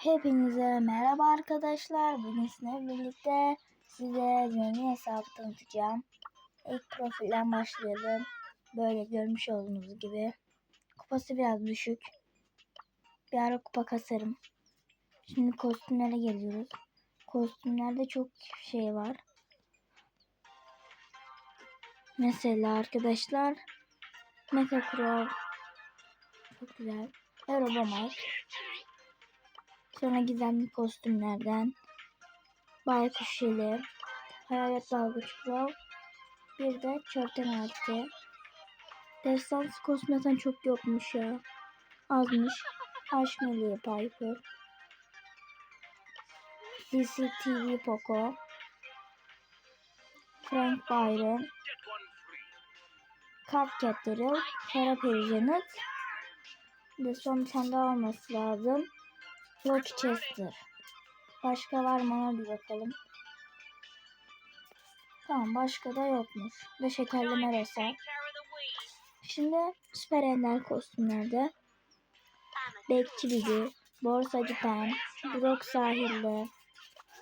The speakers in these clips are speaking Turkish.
Hepinize merhaba arkadaşlar. Bugün sizinle birlikte size zengin hesabı tanıtacağım. İlk profilden başlayalım. Böyle görmüş olduğunuz gibi. Kupası biraz düşük. Bir ara kupa kasarım. Şimdi kostümlere geliyoruz. Kostümlerde çok şey var. Mesela arkadaşlar Mecha Crow çok güzel. Ve Robomite. Sonra gizemli kostümlerden Baykuş Şeli, Hayalet Dalgıç Crow, bir de Çörten Artı. Destansı kostümlerden çok yokmuş ya. Azmış. Aşmeli Piper. CCTV Poco. Frank Byron. Cupcat Daryl. Kara Perijanet. De son bir olması lazım. Rochester. Başka var mı ona bir bakalım. Tamam başka da yokmuş. Ve şekerleme resa. Şimdi süper ender kostümlerde. Bekçi Bibi, Borsacı Pen, Brock Sahilde,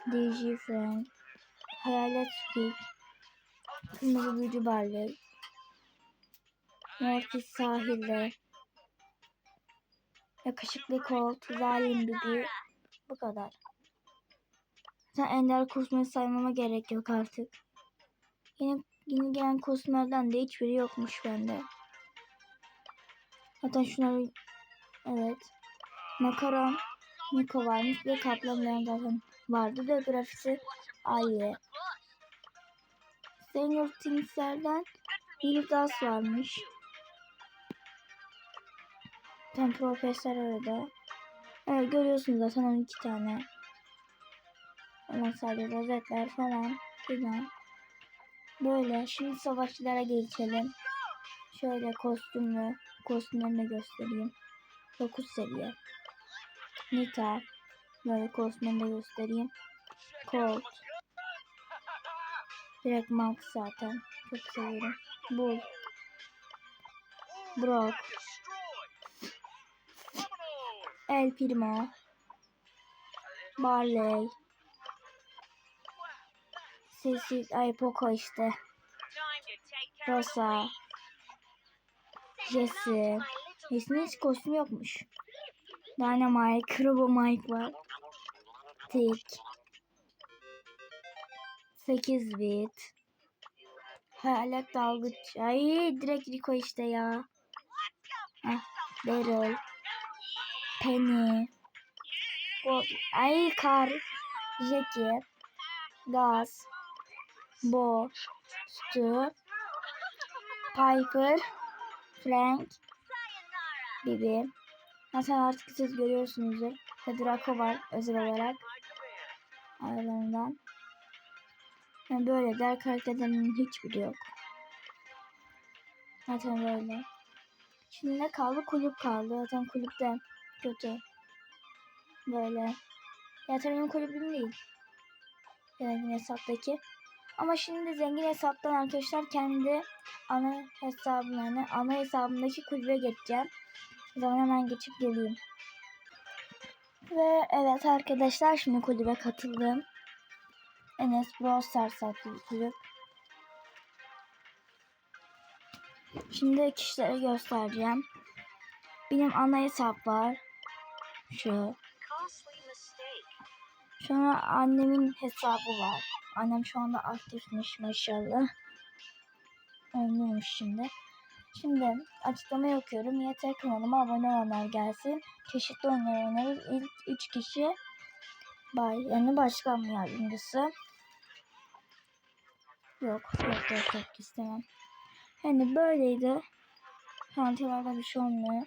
DJ Frank, Hayalet Speak, Kırmızı Büyücü Barley, Mortis Sahilde, Yakışıklı Colt, Zalim Bibi, bu kadar. Sen ender kostümü saymama gerek yok artık. Yine, yeni gelen kostümlerden de hiçbiri yokmuş bende. Zaten şunları evet. Makaron Niko varmış ve kaplanların zaten vardı da grafisi ayrı. Stranger Things'lerden Will Das varmış. Tam profesör orada. Evet görüyorsunuz zaten 12 tane. Ondan sadece rozetler falan filan. Böyle. Şimdi savaşçılara geçelim. Şöyle kostümlü kostümlerini göstereyim. 9 seviye. Nita. Böyle kostümünü de göstereyim. Colt. Direkt Max zaten. Çok seviyorum. Bull. Brock. El Primo. Barley. Sesi ay Poco işte. Rosa. Jesse. Jesse'nin hiç kostümü yokmuş. Dynamite, Robo Mike var. Tick. 8 bit. Hayalet dalgıç. Ay direkt Rico işte ya. Heh, Daryl. Penny. O, ay kar. Jackie. Gaz. Bo. Stu. Piper. Frank. Bibi. Zaten artık siz görüyorsunuzdur. Ve Draco var özel olarak. Aralarından. Yani böyle diğer karakterlerin hiçbiri yok. Zaten böyle. Şimdi ne kaldı? Kulüp kaldı. Zaten kulüpte kötü. Böyle. Benim kulübüm değil. Zengin hesaptaki. Ama şimdi zengin hesaptan arkadaşlar kendi ana hesabım yani ana hesabımdaki kulübe geçeceğim. O zaman hemen geçip geleyim. Ve evet arkadaşlar şimdi kulübe katıldım. Enes Brawl Stars adlı kulüp. Şimdi kişileri göstereceğim. Benim ana hesap var. Şu. Sonra annemin hesabı var. Annem şu anda aktifmiş maşallah. Oynuyormuş şimdi. Şimdi açıklamayı okuyorum. Yeter kanalıma abone olanlar gelsin. Çeşitli oyunlar oynarız. İlk 3 kişi bay yani başkan yardımcısı. Yok yok yok yok istemem. Yani böyleydi. Hantilarda bir şey olmuyor.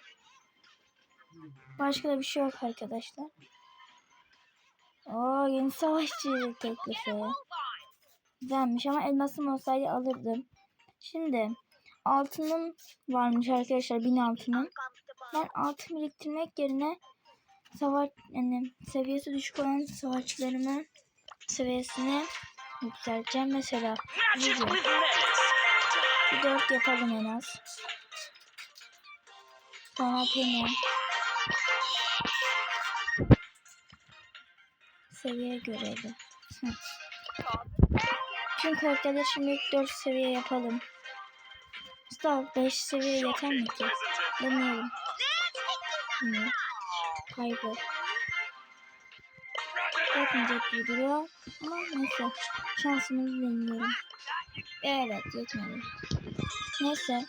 Başka da bir şey yok arkadaşlar. Oo yeni savaşçı teklifi. Güzelmiş ama elmasım olsaydı alırdım. Şimdi altının varmış arkadaşlar bin altının. Ben altın biriktirmek yerine savaş yani seviyesi düşük olan savaşçılarımın seviyesini yükselteceğim. Mesela video. Bir dört yapalım en az. Sonra. Seviye görevi. Hı. Tüm karakterleri şimdi 4 seviye yapalım. Mustafa 5 seviye yeter mi ki? Deneyelim. Şimdi kaybı. Yetmeyecek gibi duruyor. Ama neyse. Şansımızı deniyorum. Evet yetmedi. Neyse.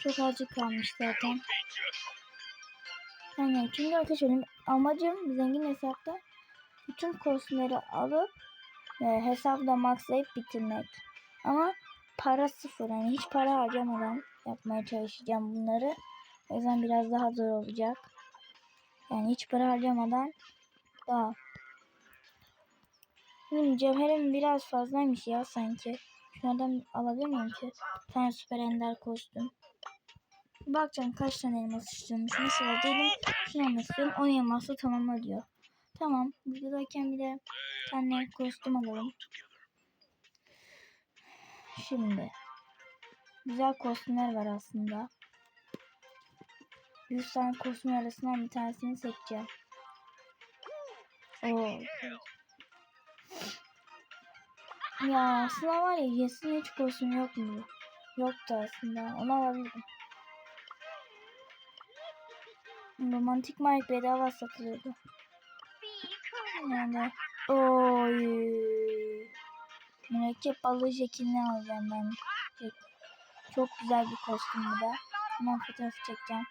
Çok azıcık kalmış zaten. Yani çünkü arkadaşlar benim amacım zengin hesapta bütün kostümleri alıp e, hesapta maxlayıp bitirmek. Ama para sıfır. Yani hiç para harcamadan yapmaya çalışacağım bunları. O yüzden biraz daha zor olacak. Yani hiç para harcamadan daha. Benim cevherim biraz fazlaymış ya sanki. Şunlardan alabilir miyim ki? Bir tane süper ender kostüm. Bakacağım kaç tane elmas istiyormuş. Mesela diyelim şunu istiyorum. 10 elmasla tamamla diyor. Tamam. Videodayken bir de bir kostüm alalım. Şimdi. Güzel kostümler var aslında. 100 tane kostüm arasından bir tanesini seçeceğim. Oo. Ya aslında var ya Yes'in hiç kostümü yok mu? Yoktu aslında. Onu alabilirim. Romantik Mike bedava satılıyordu. Yani oy. Mürekkep balığı şeklini alacağım ben. Çok güzel bir kostüm bu da. Hemen fotoğraf çekeceğim.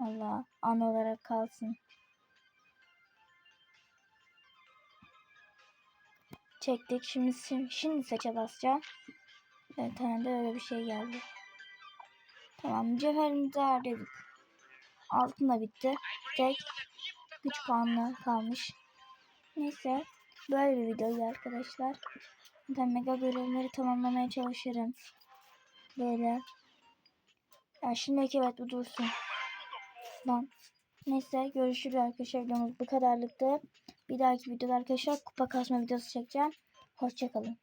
Allah an olarak kalsın. Çektik. Şimdi şimdi seçe basacağım. Bir tane de öyle bir şey geldi. Tamam. Cevherimizi harcadık. Altın da bitti. Tek güç puanı kalmış. Neyse. Böyle bir videoydu arkadaşlar. Ben mega görevleri tamamlamaya çalışırım. Böyle. Ya şimdiki evet bu dursun. Lan. Neyse görüşürüz arkadaşlar. Videomuz bu kadarlıktı. Bir dahaki videoda arkadaşlar kupa kasma videosu çekeceğim. Hoşçakalın.